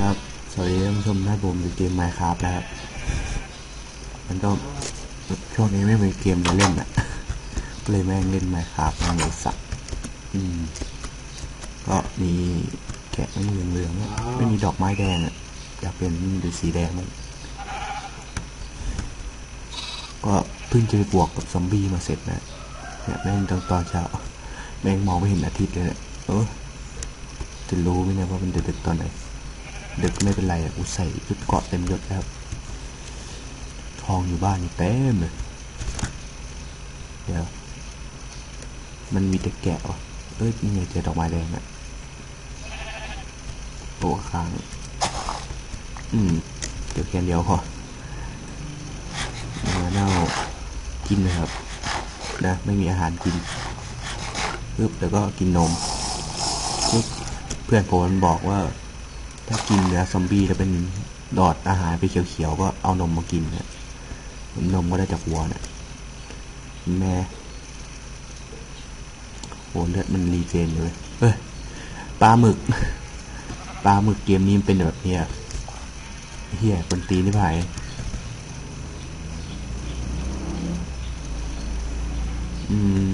ครับ สวัสดีท่านผู้ชมท่านผมอยู่เกม Minecraft นะครับมันก็ช่วงนี้ไม่มีเกมจะเล่นอะก็เลยแม่งเล่น Minecraft มันเลยสักอืม ก็มีแกะไม่เหลืองเหลืองๆไม่มีดอกไม้แดงอะอยากเป็นดูสีแดงมั้งก็เพิ่งจะไปบวกกับซอมบี้มาเสร็จนะเนี่ยแม่งตอนตอนเช้าแม่งมองไม่เห็นอาทิตย์เลยเนี่ยเออจะรู้ไหมเนี่ยว่ามันดึกตอนไหน ดึกไม่เป็นไรอะกูใส่ชุดเกาะเต็มยศแล้วทองอยู่บ้านนี่เต็มเลยเดี๋ยว มันมีแต่แกะวะเอ้ยนี่ไงเจอดอกไม้แดงอะตัวค้างอืมเดี๋ยวแค่เดียวพอมาเน่ากินนะครับ นะ ไม่มีอาหารกินปึ๊บแล้วก็กินนมปึ๊บเพื่อนผมมันบอกว่า ถ้ากินเนื้อซอมบี้แล้วเป็นดอดอาหารไปเขียวๆก็เอานมมากินเนี่ยนมก็ได้จากวัวเนี่ยแม่โหเลือดมันรีเจนเลยเฮ้ยปลาหมึกปลาหมึกเกมนี้มันเป็นแบบเนี้ยเฮียคนตีนี่ไผ่อืม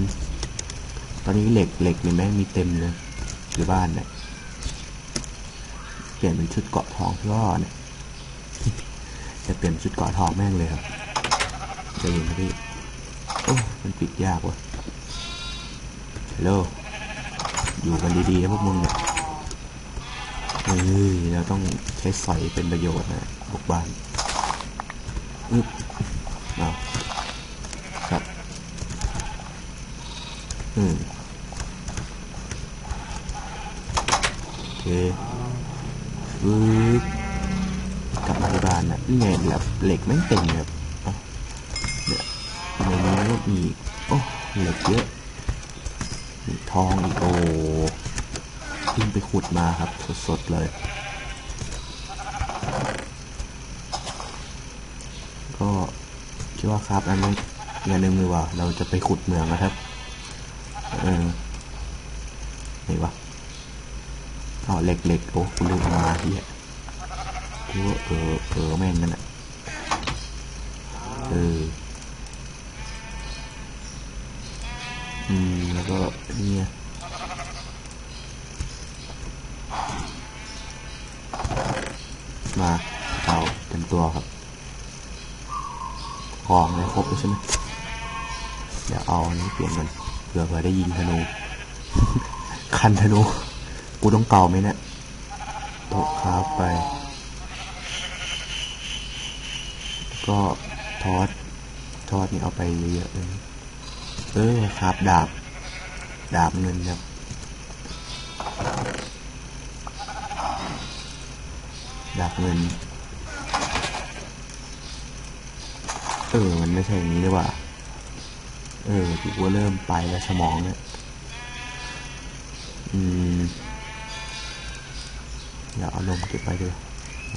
ตอนนี้เหล็กเหล็กนี่แม่งมีเต็มเลยที่บ้านเนี่ย เปลี่ยนเป็นชุดเกาะทองที่ว่าเนี่ยจะเปลี่ยนชุดเกาะทองแม่งเลยครับจะเห็นพี่โอ้มันปิดยากว่ะฮัลโหลอยู่กันดีๆนะพวกมึงเนี่ยเฮ้ยเราต้องใช้สอยเป็นประโยชน์นะบุกบ้านอึ๊บเอาครับอืมโอเค ปึ๊บกลับมาที่บ้านนะนี่ไงแบบเหล็กไม่งเต็มเลยครับเนี่ยในนี้ก็มีอีโอ้เหล็กเยอะมีทองอีกโอ้เพิ่งไปขุดมาครับ สดๆเลย ก็คิดว่าครับอันนี้อย่าลืมเลยว่า เราจะไปขุดเมืองนะครับ เออไหนวะ อ๋อ เหล็กโอ้คุณลืมเอามาเฮียคิดว่าเออเออแม่งนั่นอะเอออืมแล้วก็เนี่ยมาเอาเต็มตัวครับของเลยครบแล้วใช่ไหมเดี๋ยวเอาอันนี้เปลี่ยนกันเผื่อเผื่อได้ยิงธนู คันธนู กูต้องเก่าไหมเนี่ย โต๊ะคราฟไป ก็ทอดทอดนี่เอาไปเยอะๆเลยเออคราฟดาบ ดาบเงินครับดาบเงิน เออ มันไม่ใช่อย่างนี้เลยว่ะเออกูก็เริ่มไปแล้วสมองเนี่ย อืม เดี๋ยวเอานมเก็บไว้ด้วย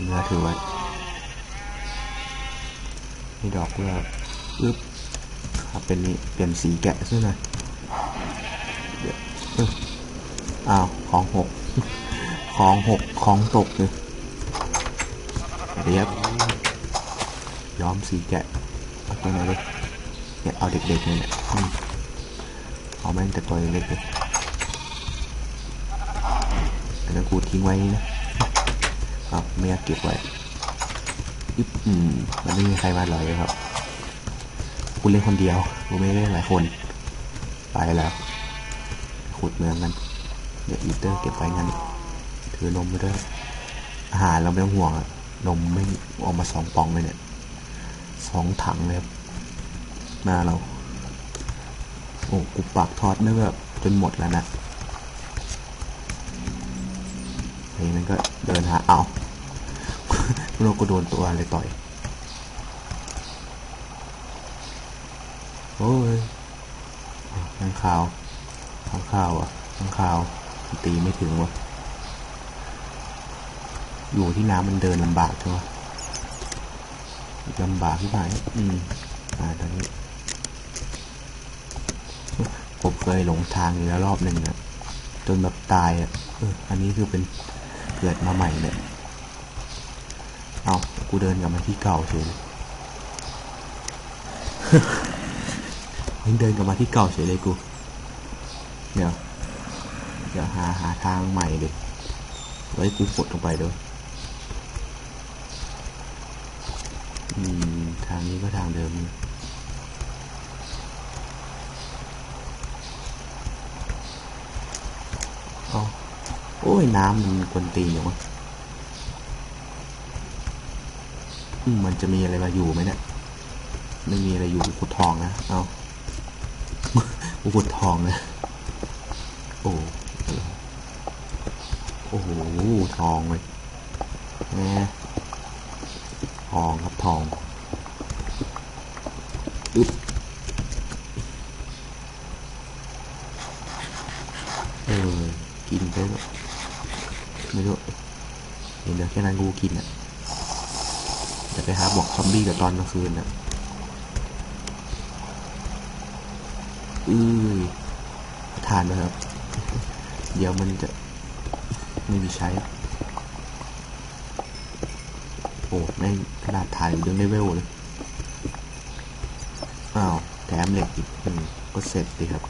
เนื้อถือไว้นี่ดอกเพื่ออึ๊บครับเป็นนี่เปลี่ยนสีแกะซะหน่อยเดี๋ยวอ้าวของหกของหกของตกเลยเรียบย้อมสีแกะเอาตัวไหนเลยเนี่ยเอาเด็กๆเนี่ยเนี่ยอืมเอาแม่งแต่ตัวเล็กๆเลยอันนั้กูทิ้งไว้นี่นะ อะไม่อยากเก็บไว้อึ๊บอืมมันไม่มีใครมาเลยครับกูเล่นคนเดียวกูไม่ได้เล่นหลายคน ไปแล้ว ขุดเมืองกัน เดี๋ยวอีเตอร์เก็บไว้งั้น ถือนมไปด้วย อาหารเราไม่ต้องห่วงอะนมไม่ออกมาสองปองเลยเนี่ยสองถังเลยครับหน้าเรา โอ้กูปากทอดได้แบบจนหมดแล้วนะไอ้มันก็เดินหาเอา ราก็โดนตัวอะไรต่อย โอ้ยข้างข่าวข้างข่าวอะข้างข่าว ตีไม่ถึงวะอยู่ที่น้ำมันเดินลำบากใช่ไหมลำบากที่ไหนอืมอ่าตอนนี้ ผมเคยหลงทางอยู่แล้วรอบหนึ่งนะจนแบบตายอะอันนี้คือเป็นเกิดมาใหม่เนี่ย เอากูเดินกลับมาที่เก่าเฉยเลยยังเดินกลับมาที่เก่าเฉยเลยกู เดี๋ยว เดี๋ยวหาหาทางใหม่ดิไว้กูกดลงไปด้วยอืมทางนี้ก็ทางเดิมเอาโอ้ยน้ำมันกวนตีนอยู่วะอื มมันจะมีอะไรมาอยู่ไหมเนี่ยไม่มีอะไรอยู่ขุดทองนะ เอาขุดทองนะ โอ้โอ้โหทองเลยแหมทองครับทองอึ๊บเออกินไปไม่รู้เห็นเดี๋ยวแค่นั้นกูกินอะจะ ไปหาบอกซอมบี้กับตอนกลางคืนน่ะอือทานนะครับ เดี๋ยวมันจะไม่มีใช้ โอ้แม่ขนาดถ่ายยังเลเวลเลย อ้าว แถมเหล็กอีกอืมก็เสร็จดีครับ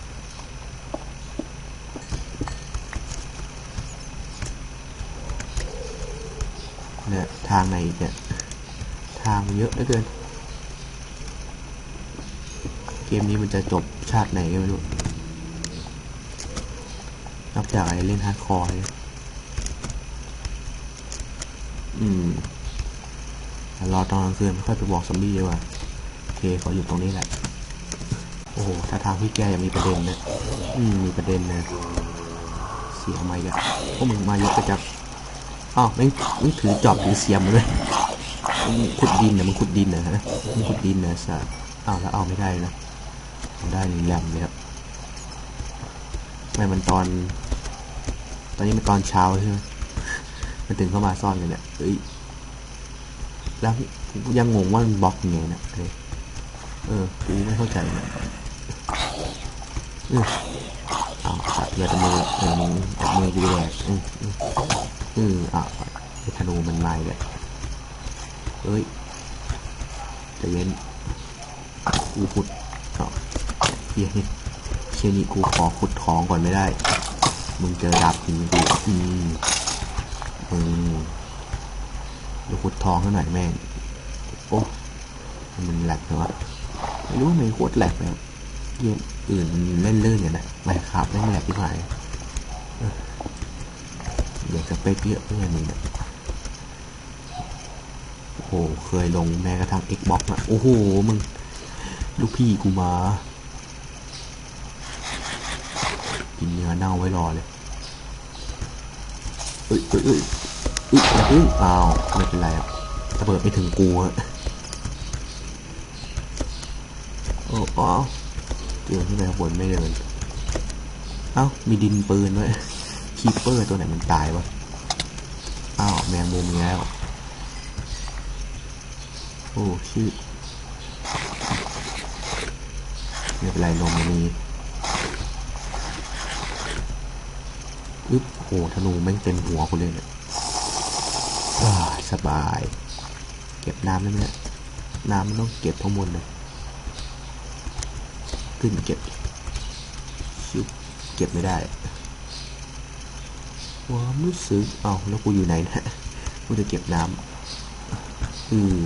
เนี่ย ทางไหนอีกเนี่ย ทางเยอะเหลือเกิน เกมนี้มันจะจบชาติไหนก็ไม่รู้ นอกจากไอ้เล่นฮาร์ดคอร์เลยอืมรอตอนกลางคืนค่อยไปบอกซอมบี้ดีกว่าโอเคเขาอยู่ตรงนี้แหละ โอ้โหถ้าทางพี่แกยังมีประเด็นนะ อืม มีประเด็นนะ เสียไหมอะพวกมึงมาเยกกระจับอ้าวไม่ไม่ถือจอบถือเสียมเลย ขุดดินนะมึงขุดดินนะฮะมึงขุดดินนะสัสอ้าวแล้วเอาไม่ได้นะได้แหลมเลยครับไม่มันตอน ตอนนี้มันตอนเช้าใช่ไหมมันถึงเข้ามาซ่อนกันเนี่ยเอ้ยแล้วยังงงว่ามันบล็อกยังไงนะเออเออกูไม่เข้าใจนะเอออ้าตัดเลือดมือเออมึงตัดมือกูแหวกอืมอืออ้าไอ้ธนูมันมาอีกแล้ว เอ้ยจะเย็นกูขุดอ้าวเฮียนี่เชี่ยนี่กูขอขุดของก่อนไม่ได้ มึงเจอดาบหินกูอืมมึงดูขุดทองเขาหน่อยแม่งโอ้มันแหลกเลยวะไม่รู้ทำไมโคตรแหลกเลยเกมอื่นมันเล่นเลื่อนอย่างนะไม่ครับไม่แหลกที่ไหนเอยากจะไปเยอะเพื่อนมึงเนี่ยโอ้โห เคยลงแม้กระทั่ง Xbox นะโอ้โห มึง ลูกพี่กูมา กินเนื้อเน่าไว้รอเลยเอ้ยเอ้ยเอ้ยเอ้ยอย่าเพิ่งอ้าว ไม่เป็นไรอะระเบิดไม่ถึงกูฮะโอ้อ๋อเจอที่ไหนบนไม่เดิน เอ้า มีดินปืนด้วย คีเปอร์ตัวไหนมันตายวะ อ้าว แมงมุมแล้ว โอ้ชื่อไม่เป็นไรลมมันมีอึ๊บโอ้ธนูแม่งเต็มหัวกูเลยเนี่ยว้าสบาย เก็บน้ำได้ไหมเนี่ยน้ำมันต้องเก็บข้างบนเลยขึ้นเก็บชิบเก็บไม่ได้ความรู้สึกเอ้าแล้วกูอยู่ไหนนะกูจะเก็บน้ำอือ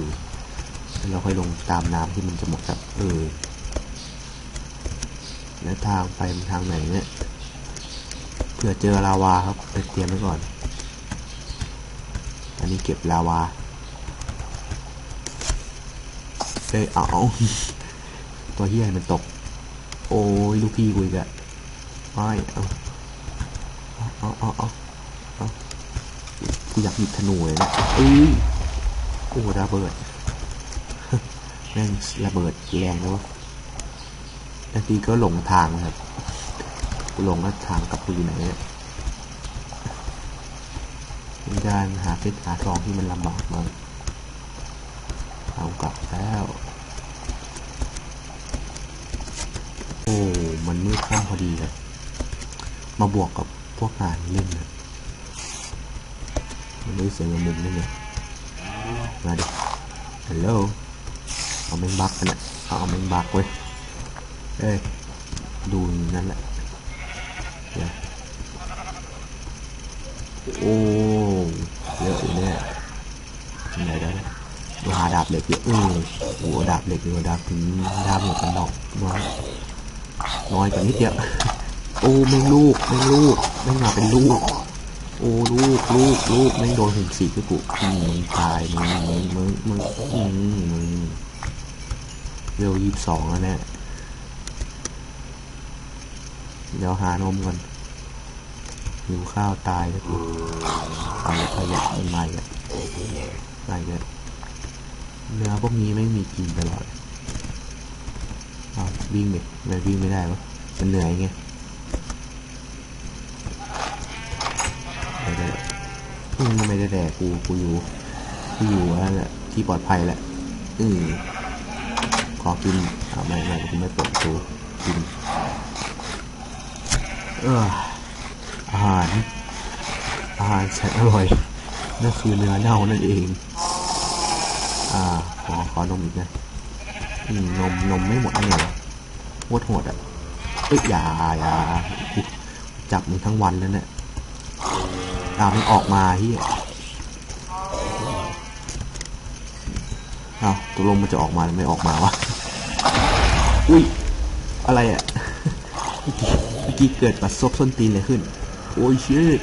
เราค่อยลงตามน้ำที่มันจะหมดครับเออแล้วทางไปทางไหนเนี่ยเผื่อเจอลาวาครับไปเตรียมไว้ก่อน อันนี้เก็บลาวาเอ้ยเอาตัวเฮียมันตก โอ้ยลูกพี่กูอีกอะไม่เอาเอาเอาเอาเอากูอยากหยิบธนูเลยนะเอ้ยโอ้ระเบิด แม่งระเบิดแรงแล้วะบางทีก็หลงทางนะครับกูหลงแล้วทางกับกูอยู่ไหนเนี่ยเป็นการหาเพชรหาทองที่มันลำบากมากเอากลับแล้ว โอ้ มันมืดข้ามพอดีเลยมาบวกกับพวกงานเล่นนะมันไม่เสียงมุมได้ไงมาดิฮัลโหล เอาแมงบักกันนะเอาเอาแมงบักเว้ยเอ้ยดูนั่นแหละเยวโอ้เยอะอยู่เนี่ยยังไงได้ดูหาดาบเหล็กเยอะเออโอ้โหดาบเหล็กดีกว่าดาบถึงดาบหมดมันนอกน้อยน้อยกว่านิดเดียวโอ้แม่งลูกแม่งลูกแม่งมาเป็นลูก โอ้ลูกลูกลูกแม่งโดนหุ่นสีกกูอืมมึงตายมึงมึงมึงมึงอืมมึง เร็วยี่สิบสองแล้วเนี่ย เดี๋ยวหานมก่อนหิวข้าวตายแล้วกูเอาขยะมันใหม่อะใหม่เลยเนื้อพวกนี้ไม่มีกินตลอดเอาวิ่งดิไมวิ่งไม่ได้วะมันเหนื่อยไงไม่ได้ไม่ได้แดกกูกูอยู่กูอยู่แล้วแหละที่ปลอดภัยแหละอืม อกินอ่าไม่ไม่ไม่เปิดประตูกินเอออาหารอาหารแสนอร่อยนั่นคือเนื้อเน่านั่นเอง อ่าขอขอนมอีกนะอืมนมนมไม่หมดแน่เลยโคตรโหดอะเอ้ยอย่าอย่าจับมึงทั้งวันแล้วเนี่ยตามมันออกมาเฮียอ้าวตกลงมันจะออกมาหรือไม่ออกมาวะ อุ้ย อะไรอะ่ะเมื่อกี้เกิดปัดซบส้นตีนเลยขึ้น โอ้ยชิต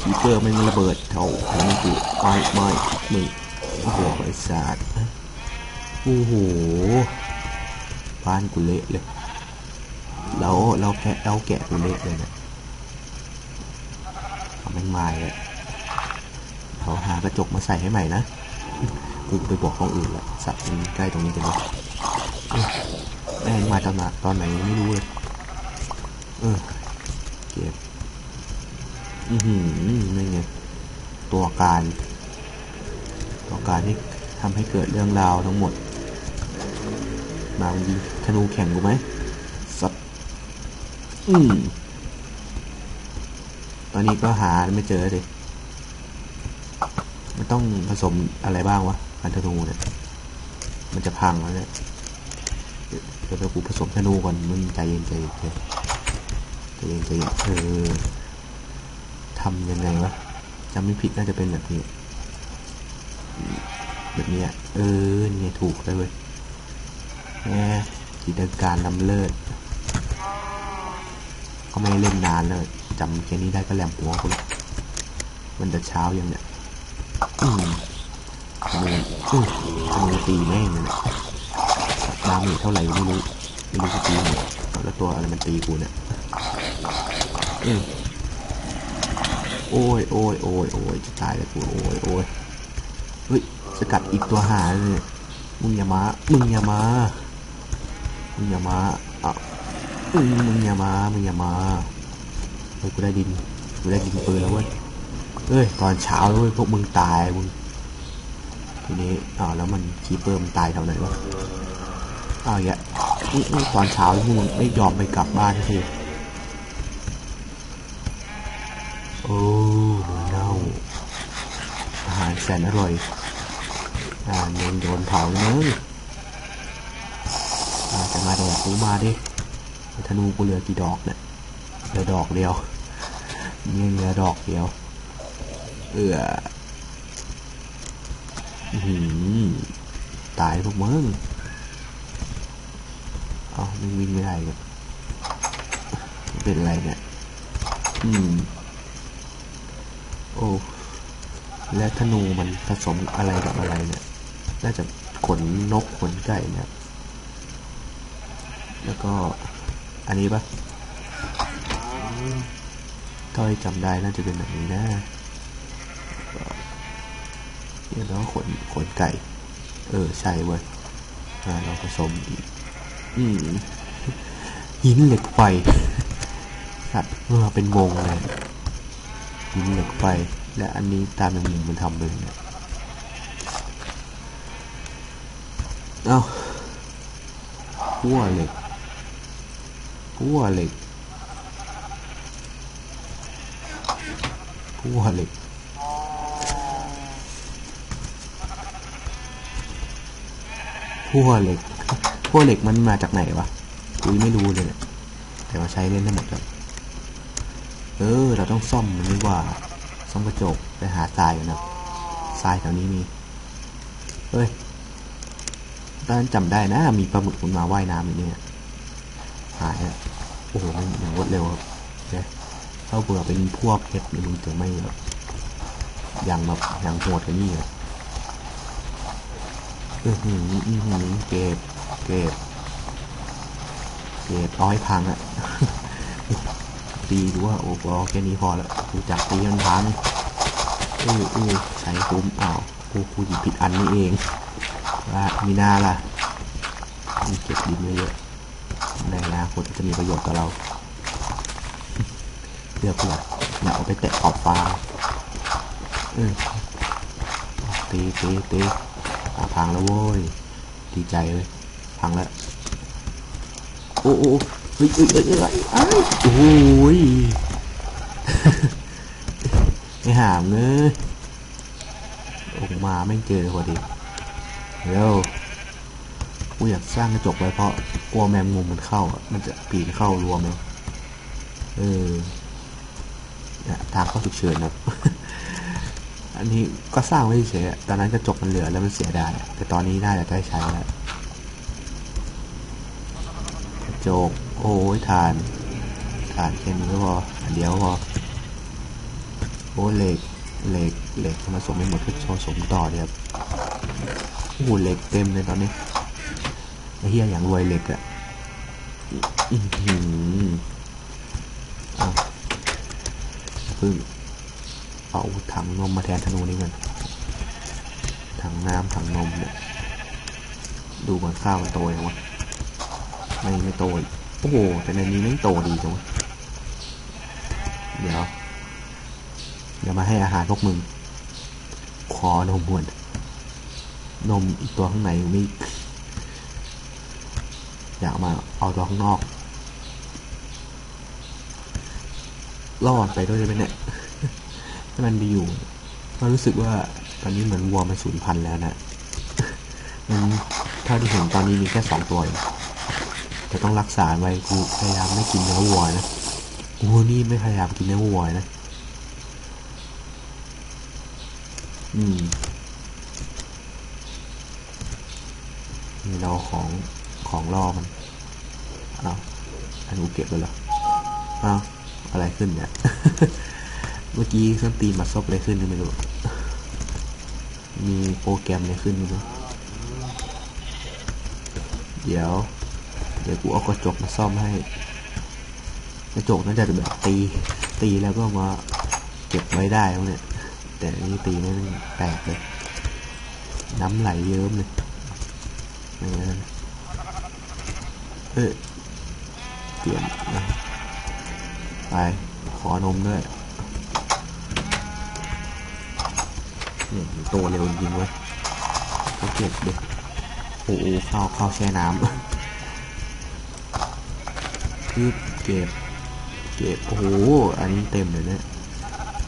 คีเปอร์มันระเบิดเท่าของกูไม่ไม่มึงโอ้โหไอ้สัตว์โอ้โหบ้านกูเละเลยแล้วเราแพะเราแกะกูเละเลยเนะเอาแม่งไม้เลยเขาหากระจกมาใส่ให้ใหม่นะกูไปบอกห้องอื่นละสัตว์มันใกล้ตรงนี้กันเลย แม่งมาตอนมาตอนไหนไม่รู้เลยเออเก็บอือหือนี่ไงตัวการ ตัวการที่ทำให้เกิดเรื่องราวทั้งหมด มามันยิงธนูแข่งกูไหมสัตว์อืมตอนนี้ก็หาไม่เจอเลยมันต้องผสมอะไรบ้างวะพันธนูเนี่ย มันจะพังแล้วเนี่ย ดี๋ยวเดี๋ยวกูผสมธนูก่อนมึงใจเย็นใจเย็นใจเย็นใจเย็นเออทำยังไงวะจำไม่ผิดน่าจะเป็นแบบนี้แบบเนี้ยเออเนี่ยถูกเลยเว้ยแหมจิตการลำเลิศก็ไม่เล่นนานเลยจำแค่นี้ได้ก็แหลมหัวกูแล้วมันจะเช้ายังเนี่ยอืมมืออืมมือตีแม่งเลย เนี่ยดาเท่าไหร่ไม่รู้ไม่รู้จะตีเนี่ยแล้วตัวอะไรมันตีกูเนี่ยอืมโอ้ยโอ้ยโอ้ยโอ้ยจะตายแล้วกูโอ้ยโอ้ยเฮ้ยสกัดอีกตัวหาเลยมึงอย่ามา มึงอย่ามา มึงอย่ามาอะมมึงอย่ามา มึงอย่ามา เฮ้ยกูได้ดิน กูได้ดินปืนแล้วเว้ย เฮ้ยตอนเช้าเว้ยพวกมึงตายมึงทีนี้อ้าวแล้วมันคีเปอร์มันตายแถวไหนวะ อาอย่าอื้ออื้ตอนเช้าพวกมึงไม่ยอมไปกลับบ้านทีโอ้หมูเน่าอาหารแสนอร่อย อ่าเมงโดนเผาเนื้ออ่าจะมาแดกกูมาดิธนูกูเหลือกี่ดอกเนี่ยเหลือดอกเดียวยังเหลือดอกเดียว เอืออื้อหือตายพวกมึงเอ้า มึงวิ่งไม่ได้เลยเป็นอะไรเนี่ยอืม โอ้ และธนูมันผสมอะไรกับอะไรเนี่ย น่าจะขนนกขนไก่เนี่ย แล้วก็ อันนี้ปะเท่าที่จำได้น่าจะเป็นแบบนี้นะเรียกว่าขนขนไก่ เออ ใช่เว้ยอ่าเราผสมอีกอืม หินเหล็กไฟสัตว์เออเป็นวงเลยหินเหล็กไฟและอันนี้ตามอย่างมุมมันทำเลยเนี่ยเอ้าพั่วเหล็กพั่วเหล็กพั่วเหล็กพั่วเหล็กพั่วเหล็กมันมาจากไหนวะ กูยังไม่รู้เลยเนี่ยแต่ว่าใช้เล่นได้หมดเลยเออ เราต้องซ่อมมันดีกว่า ซ่อมกระจกไปหาทรายกันนะทรายแถวนี้มีเฮ้ยตอนนั้นจำได้นะ มีปลาหมึกมันมาว่ายน้ำอยู่เนี่ยหายอะโอ้โหมันอย่างรวดเร็วครับเนี่ยถ้าเบื่อเป็นพวกเพชรมึงจะไม่แบบอย่างแบบอย่างโหดกันนี่เลยอือหืออือหือเก็บเก็บ เก็บเอาให้พังอะตีดูว่าโอ้โหแค่นี้พอแล้วกูจับตีมันพังอืออือใช้คุ้มอ้าวกูกูหยิบผิดอันนี่เองว่ามีหน้าล่ะมีเก็บดินเยอะๆในอนาคตจะมีประโยชน์กับเราเลือกเพื่ออย่าเอาไปแตะขอบฟ้าเออตีตีตีพังแล้วโว้ยดีใจเลยพังแล้ว โอ้โอ้เฮ้ยเอ้ยเอ้ยเอ้ยเอ้ยเอ้ยโอ้ยไม่หามเลยออกมาไม่เจอพอดีเร็วกูอยากสร้างกระจกไว้เพราะกลัวแมงมุมมันเข้า มันจะปีนเข้ารวมเลยเออทางเข้าฉุกเฉินครับ อันนี้ก็สร้างไว้เฉยตอนนั้นกระจกมันเหลือแล้วมันเสียดายแต่ตอนนี้น่าจะได้ใช้แล้ว กระจก โอ้ยทานทานแค่นี้ก็พออันเดียวพอโอ้เหล็กเหล็กเหล็กมาสมไม่หมดก็ผสมต่อเนี่ยครับโอ้เหล็กเต็มเลยตอนนี้ไอ้เฮียอย่างรวยเหล็กอะอื้อหือเอาเพิ่งเอาถังนมมาแทนธนูนี่กันถังน้ำถังนมเนี่ยดูเหมือนข้าวมันโตยังวะ ไม่ไม่โตอีกโอ้โห แต่ในนี้ไม่โตดีจังเดี๋ยว เดี๋ยวมาให้อาหารพวกมึง ขอนมมวน นมอีกตัวข้างในไม่อยากมาเอาตัวข้างนอก รอดไปด้วยได้ไหมเนี่ยให้มันไปอยู่ก็รู้สึกว่าตอนนี้เหมือนวัวมันสูญพันธุ์แล้วนะมันเท่าที่เห็นตอนนี้มีแค่สองตัวเอง จะต้องรักษาไว้กูพยายามไม่กินเนื้อวัวนะกูนี่ไม่พยายามกินเนื้อวัวนะอืมนี่เราของของล่อมันเอาอันนี้กูเก็บไปแล้วเอาอะไรขึ้นเนี่ย เมื่อกี้เครื่องตีนมาซบอะไรขึ้นไม่รู้ มีโปรแกรมอะไรขึ้นไม่รู้ เดี๋ยว เดี๋ยวกูเอากระจกมาซ่อมให้ กระจกน่าจะแบบตี ตีแล้วก็มาเก็บไว้ได้เนี่ย แต่อันนี้ตีไม่แตกเลย น้ำไหลเยิ้มเลยอย่างนั้นเอ้ยเปลี่ยนนะไป ขอนมด้วยเนี่ยโตเร็วจริงเว้ยก็เก็บดิโอ้โหข้าวข้าวแช่น้ำ คือเก็บ เก็บ โอ้โห อันนี้เต็มเลยเนี่ย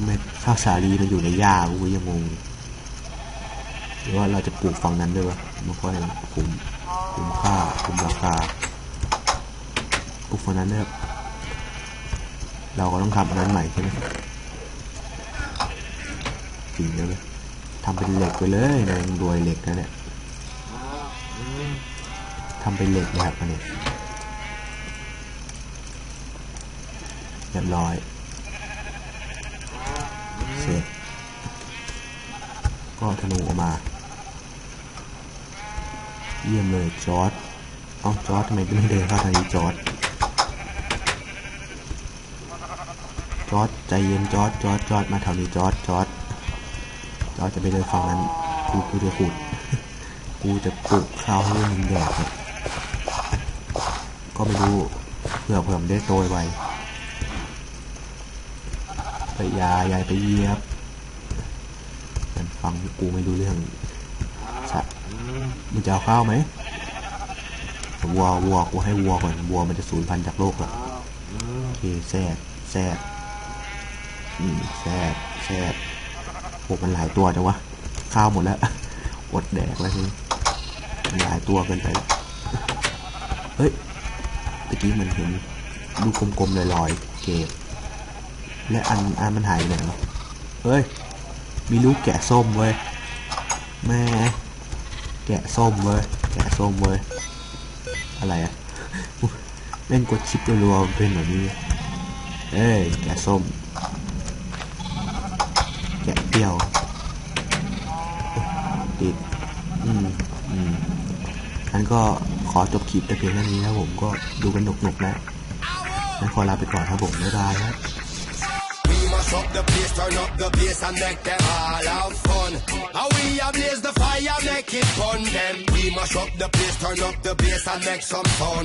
เม็ดข้าวสาลีมันอยู่ในหญ้ากูยังงงหรือว่าเราจะปลูกฝั่งนั้นด้วยวะมันค่อยคุ้มคุ้มค่าคุ้มราคาปลูกฝั่งนั้นด้วยเราก็ต้องทำอันนั้นใหม่ใช่ไหมจริงเลยทำเป็นเหล็กไปเลยนายรวยเหล็กนะเนี่ยทำเป็นเหล็กนะครับอันนี้ เรียบร้อย เสร็จ ก็ธนูออกมา เยี่ยมเลยจอร์ดเอ้าจอร์ดทำไมไม่เดินเข้าทางนี้จอร์ดจอร์ดใจเย็นจอร์ดจอร์ดจอร์ดมาแถวนี้จอร์ดจอร์ดจอร์ดจะไปเดินฝั่งนั้นกูกูจะขุดกูจะปลูกข้าวให้มึงแดกเนี่ยก็ไม่รู้เผื่อเผื่อมได้โตไว ไปยายายไปเยียบมันฟังกูไม่รู้เรื่องสัตว์มึงจะเอาข้าวไหมวัววัวกูให้วัวก่อนวัวมันจะสูญพันธุ์จากโลกแล้วโอเคแซดแซดอืมแซดแซดโอ้มันหลายตัวจังวะข้าวหมดแล้วอดแดกแล้วทีมันหลายตัวเกินไปแล้วเฮ้ยตะกี้มันเห็นลูกกลมๆลอยๆเก็บ และอันอันมันหายไปไหนวะเฮ้ย มีลูกแกะส้มเว้ย แม่ แกะส้มเว้ย แกะส้มเว้ย อะไรอะเล่นกดชิปรัวๆมันเป็นแบบนี้ เอ้ย แกะส้ม แกะเปรี้ยว ติด อืม อืมงั้นก็ขอจบคลิปแต่เพียงเท่านี้นะผมก็ดูกันหนุกๆแล้วงั้นขอลาไปก่อนครับผมบ๊ายบายครับ up the place, turn up the bass and make them all have fun. How we a blaze the fire, make it fun. Then we mash up the place, turn up the bass and make some fun.